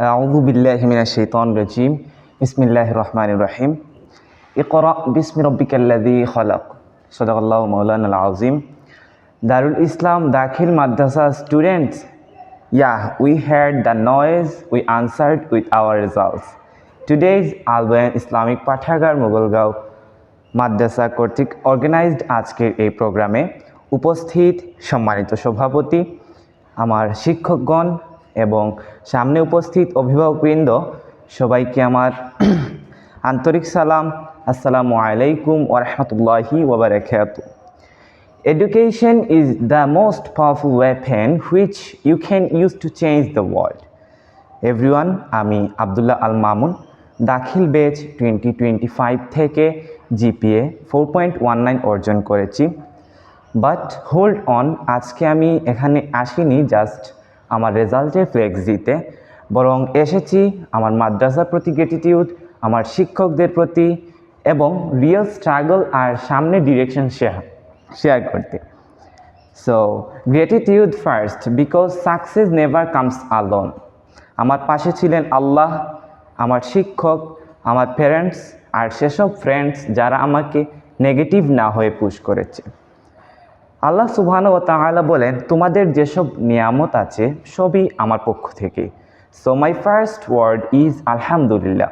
আউযু বিল্লাহি মিনাশ শাইতানির রাজিম বিসমিল্লাহির রহমানির রহিম ইকরা বিসমি রব্বিকাল্লাযী খলাক সাদাকাল্লাহু মাওলানাল Azim Darul Islam Dakhil Madrasa students yeah we had the noise we answered with our results today's Albayan Islamic Pathagar Mogholgaon Madrasa কর্তৃক অর্গানাইজড আজকের এই প্রোগ্রামে উপস্থিত সম্মানিত সভাপতি, আমার শিক্ষকগণ এবং সামনে উপস্থিত অভিভাবকবৃন্দ, সবাইকে আমার আন্তরিক সালাম, আসসালামু আলাইকুম ওরহমতুল্লাহি ওবরাকাতু Education is the most powerful weapon which you can use to change the world. Everyone আমি Abdullah Al Mamun Dakhil batch twenty twenty five থেকে GPA four point one nine অর্জন করেছি বাট হোল্ড অন আজকে আমি এখানে আসিনি just আমার রেজাল্টে ফ্লেক্স দিতে বরং এসেছি আমার মাদ্রাসার প্রতি গ্রেটিটিউড আমার শিক্ষকদের প্রতি এবং রিয়েল স্ট্রাগল আর সামনে ডিরেকশন শেয়ার শেয়ার করতে। So gratitude first because success never comes alone আমার পাশে ছিলেন আল্লাহ, আমার শিক্ষক, আমার প্যারেন্টস আর সেসব ফ্রেন্ডস যারা আমাকে নেগেটিভ না হয়ে পুশ করেছে। আল্লাহ সুবহান ও তাআলা বলেন, তোমাদের যেসব নিয়ামত আছে, সবই আমার পক্ষ থেকে। So my first word is আলহামদুলিল্লাহ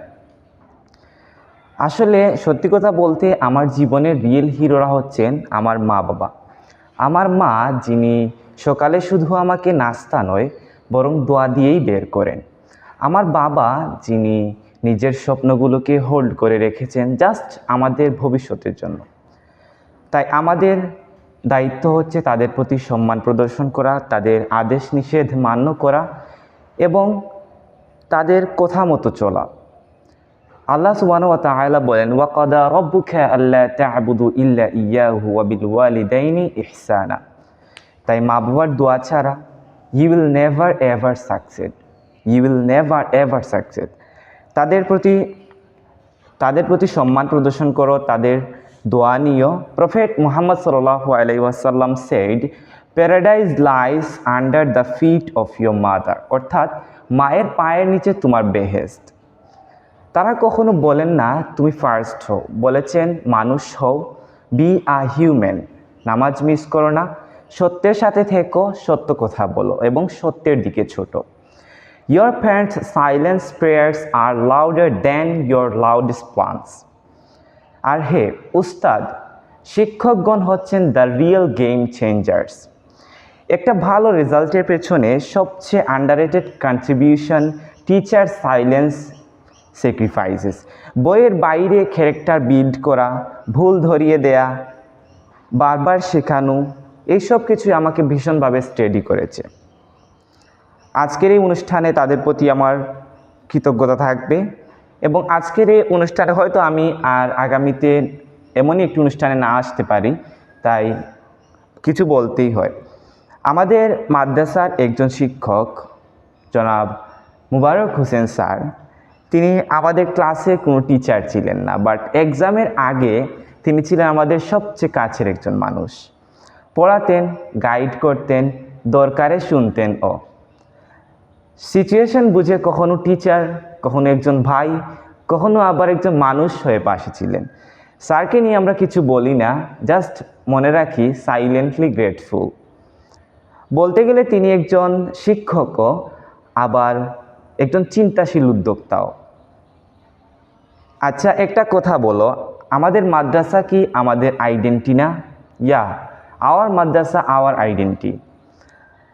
আসলে সত্যি কথা বলতে, আমার জীবনের রিয়েল হিরোরা হচ্ছেন আমার মা বাবা। আমার মা, যিনি সকালে শুধু আমাকে নাস্তা নয়, বরং দোয়া দিয়েই বের করেন। আমার বাবা, যিনি নিজের স্বপ্নগুলোকে হোল্ড করে রেখেছেন জাস্ট আমাদের ভবিষ্যতের জন্য। তাই আমাদের দায়িত্ব হচ্ছে তাদের প্রতি সম্মান প্রদর্শন করা, তাদের আদেশ নিষেধ মান্য করা এবং তাদের কথা মতো চলা। আল্লাহ ওয়া তাআলা বলেন, ওয়াকাদা রব্বুকা আল্লা তা'বুদু ইল্লা ইয়াহু ওয়া বিল ওয়ালিদাইনি ইহসানা। তাই মা বাবার দোয়া ছাড়া you will never ever succeed you will never ever succeed তাদের প্রতি তাদের প্রতি সম্মান প্রদর্শন করো, তাদের মুহাম্মদ সাল্লাল্লাহু আলাইহি ওয়াসাল্লাম said paradise lies under the feet of your mother অর্থাৎ, মায়ের পায়ের নিচে তোমার বেহেস্ট তারা কখনো বলেন না, তুমি ফার্স্ট হও। বলেছেন, মানুষ হও। বি আ হিউম্যান নামাজ মিস করো না। সত্যের সাথে থেকো, সত্য কথা বলো এবং সত্যের দিকে ছোটো। Your parents' silence prayers are louder than your loudest plans. আর হে উস্তাদ, শিক্ষকগণ হচ্ছেন দ্য রিয়েল গেম চেঞ্জার্স একটা ভালো রেজাল্টের পেছনে সবচেয়ে underrated contribution teacher silence sacrifices বইয়ের বাইরে ক্যারেক্টার বিল্ড করা, ভুল ধরিয়ে দেয়া, বারবার শেখানো, এইসব কিছুই আমাকে ভীষণভাবে স্টেডি করেছে। আজকের এই অনুষ্ঠানে তাদের প্রতি আমার কৃতজ্ঞতা থাকবে। এবং আজকের এই অনুষ্ঠানে হয়তো আমি আর আগামীতে এমনই একটি অনুষ্ঠানে না আসতে পারি, তাই কিছু বলতেই হয়। আমাদের মাদ্রাসার একজন শিক্ষক, জনাব মুবারক হোসেন স্যার, তিনি আমাদের ক্লাসে কোনো টিচার ছিলেন না বাট এক্সামের আগে তিনি ছিলেন আমাদের সবচেয়ে কাছের একজন মানুষ। পড়াতেন গাইড করতেন, দরকারে শুনতেন ও। সিচুয়েশন বুঝে কখনো টিচার কখনো একজন ভাই, কখনো আবার একজন মানুষ হয়ে পাশে ছিলেন। স্যারকে নিয়ে আমরা কিছু বলি না জাস্ট মনে রাখি সাইলেন্টলি গ্রেটফুল বলতে গেলে তিনি একজন শিক্ষকও, আবার একজন চিন্তাশীল উদ্যোক্তাও। আচ্ছা একটা কথা বলো, আমাদের মাদ্রাসা কি আমাদের আইডেন্টি না? Yeah our madrasa our identity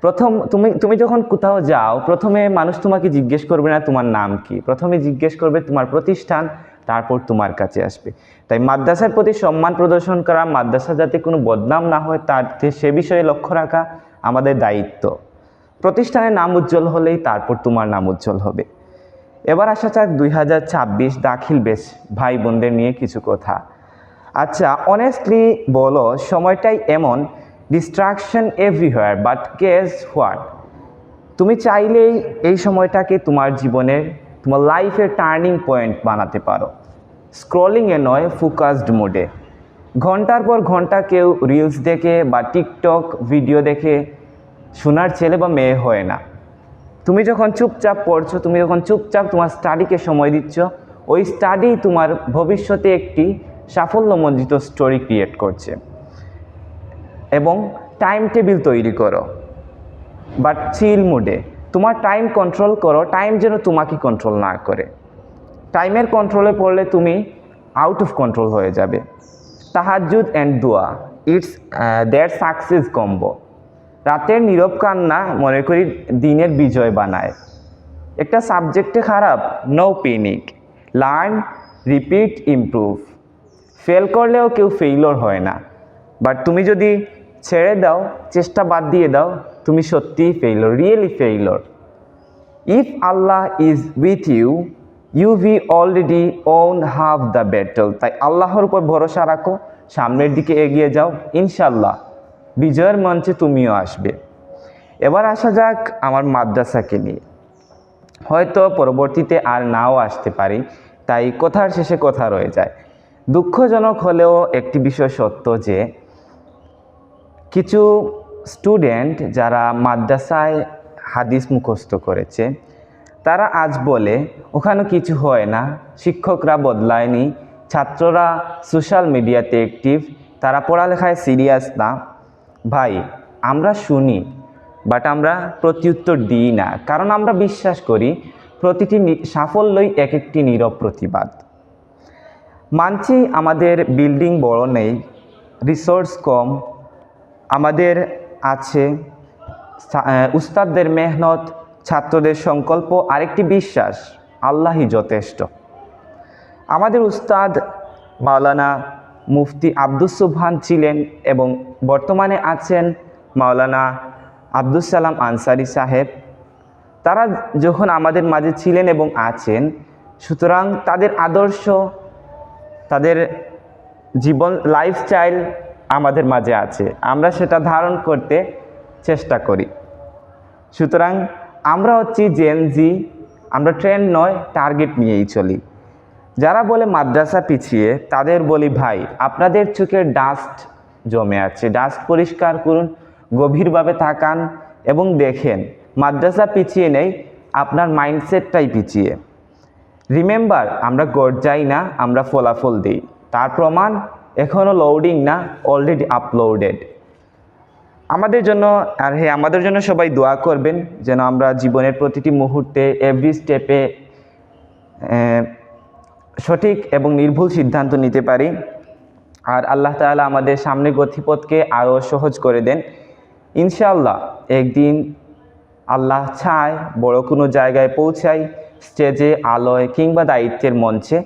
প্রথম তুমি তুমি যখন কোথাও যাও, প্রথমে মানুষ তোমাকে জিজ্ঞেস করবে না তোমার নাম কি। প্রথমে জিজ্ঞেস করবে তোমার প্রতিষ্ঠান, তারপর তোমার কাছে আসবে। তাই মাদ্রাসার প্রতি সম্মান প্রদর্শন করা, মাদ্রাসা যাতে কোনো বদনাম না হয়, তার সে বিষয়ে লক্ষ্য রাখা আমাদের দায়িত্ব। প্রতিষ্ঠানের নাম উজ্জ্বল হলেই তারপর তোমার নাম উজ্জ্বল হবে। এবার আসা যাক দুই হাজার ছাব্বিশ দাখিল বেশ ভাই বোনদের নিয়ে কিছু কথা। আচ্ছা অনেস্টলি বলো, সময়টাই এমন distraction everywhere but guess what তুমি চাইলেই এই সময়টাকে তোমার জীবনের, তোমার লাইফের টার্নিং পয়েন্ট বানাতে পারো। স্ক্রলিংয়ে নয় ফোকাসড মোডে ঘণ্টার পর ঘণ্টা কেউ রিলস দেখে বা টিকটক ভিডিও দেখে শোনার ছেলে বা মেয়ে হয় না। তুমি যখন চুপচাপ পড়ছো, তুমি যখন চুপচাপ তোমার স্টাডিকে সময় দিচ্ছ, ওই স্টাডি তোমার ভবিষ্যতে একটি সাফল্যমণ্ডিত স্টোরি ক্রিয়েট করছে। এবং টাইম টেবিল তৈরি করো। বাট চিল মুডে তোমার টাইম কন্ট্রোল করো টাইম যেন তোমাকে কন্ট্রোল না করে। টাইমের কন্ট্রোলে পড়লে তুমি আউট অফ কন্ট্রোল হয়ে যাবে। তাহাজুদ অ্যান্ড দোয়া। ইটস দ্যাট সাকসেস কম্বো রাতের নীরব কান্না মনে করি দিনের বিজয় বানায়। একটা সাবজেক্টে খারাপ no panic learn repeat improve fail করলেও কেউ ফেইলর হয় না। বাট তুমি যদি ছেড়ে দাও, চেষ্টা বাদ দিয়ে দাও, তুমি সত্যিই failure really failure if Allah is with you you've already won half the battle তাই আল্লাহর উপর ভরসা রাখো, সামনের দিকে এগিয়ে যাও ইনশাল্লাহ বিজয়ের মঞ্চে তুমিও আসবে। এবার আসা যাক আমার মাদ্রাসাকে নিয়ে। হয়তো পরবর্তীতে আর নাও আসতে পারি, তাই কথার শেষে কথা রয়ে যায়। দুঃখজনক হলেও একটি বিষয় সত্য যে কিছু স্টুডেন্ট যারা মাদ্রাসায় হাদিস মুখস্থ করেছে, তারা আজ বলে, ওখানে কিছু হয় না। শিক্ষকরা বদলায়নি। ছাত্ররা সোশ্যাল মিডিয়াতে অ্যাক্টিভ তারা পড়ালেখায় সিরিয়াস না। ভাই, আমরা শুনি বাট আমরা প্রত্যুত্তর দিই না। কারণ আমরা বিশ্বাস করি, প্রতিটি সাফল্যই এক একটি নীরব প্রতিবাদ। মানছি আমাদের বিল্ডিং বড় নেই রিসোর্স কম আমাদের আছে উস্তাদদের মেহনত, ছাত্রদের সংকল্প, আরেকটি বিশ্বাস, আল্লাহই যথেষ্ট। আমাদের উস্তাদ মাওলানা মুফতি আব্দুস সুবহান ছিলেন এবং বর্তমানে আছেন মাওলানা আব্দুস সালাম আনসারি সাহেব। তারা যখন আমাদের মাঝে ছিলেন এবং আছেন, সুতরাং তাদের আদর্শ, তাদের জীবন লাইফস্টাইল আমাদের মাঝে আছে। আমরা সেটা ধারণ করতে চেষ্টা করি। সুতরাং আমরা হচ্ছি জেনজি আমরা ট্রেন্ড নয় টার্গেট নিয়েই চলি। যারা বলে মাদ্রাসা পিছিয়ে, তাদের বলি, ভাই, আপনাদের চোখের ডাস্ট জমে আছে। ডাস্ট পরিষ্কার করুন, গভীরভাবে তাকান এবং দেখেন, মাদ্রাসা পিছিয়ে নেই, আপনার মাইন্ডসেটটাই পিছিয়ে। রিমেম্বার আমরা গর্জাই না, আমরা ফলাফল দিই। তার প্রমাণ এখনও লোডিং না অলরেডি আপলোডেড আমাদের জন্য, আর হ্যাঁ আমাদের জন্য সবাই দোয়া করবেন যেন আমরা জীবনের প্রতিটি মুহূর্তে এভরি স্টেপে সঠিক এবং নির্ভুল সিদ্ধান্ত নিতে পারি। আর আল্লাহ তাআলা আমাদের সামনে গতিপথকে আরও সহজ করে দেন। ইনশাআল্লাহ, একদিন আল্লাহ চায় বড় কোনো জায়গায় পৌঁছাই স্টেজে আলোয় কিংবা দায়িত্বের মঞ্চে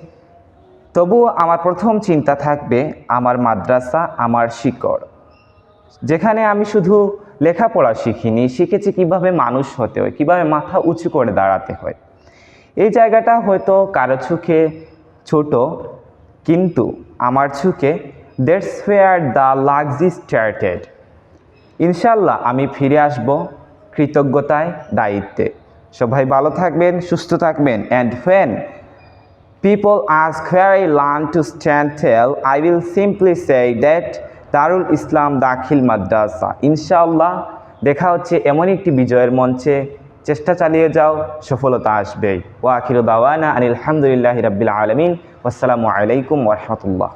তবুও আমার প্রথম চিন্তা থাকবে আমার মাদ্রাসা, আমার শিকড়। যেখানে আমি শুধু লেখাপড়া শিখিনি, শিখেছি কীভাবে মানুষ হতে হয়, কীভাবে মাথা উঁচু করে দাঁড়াতে হয়। এই জায়গাটা হয়তো কারও চোখে ছোট, কিন্তু আমার চোখে দ্যাটস ফেয়ার দ্য লাক্সি স্টার্টেড। ইনশাল্লাহ আমি ফিরে আসব কৃতজ্ঞতায়, দায়িত্বে। সবাই ভালো থাকবেন, সুস্থ থাকবেন and fan People ask where I learned to stand tall. I will simply say that Darul Islam Dakhil Madrasa ইনশাআল্লাহ দেখা হচ্ছে এমন একটি বিজয়ের মঞ্চে। চেষ্টা চালিয়ে যাও, সফলতা আসবেই। ওয়া আখিরু দাওয়ানা আনিল হামদুলিল্লাহি রাব্বিল আলামিন। ওয়াসসালামু আলাইকুম ওয়া রাহমাতুল্লাহ।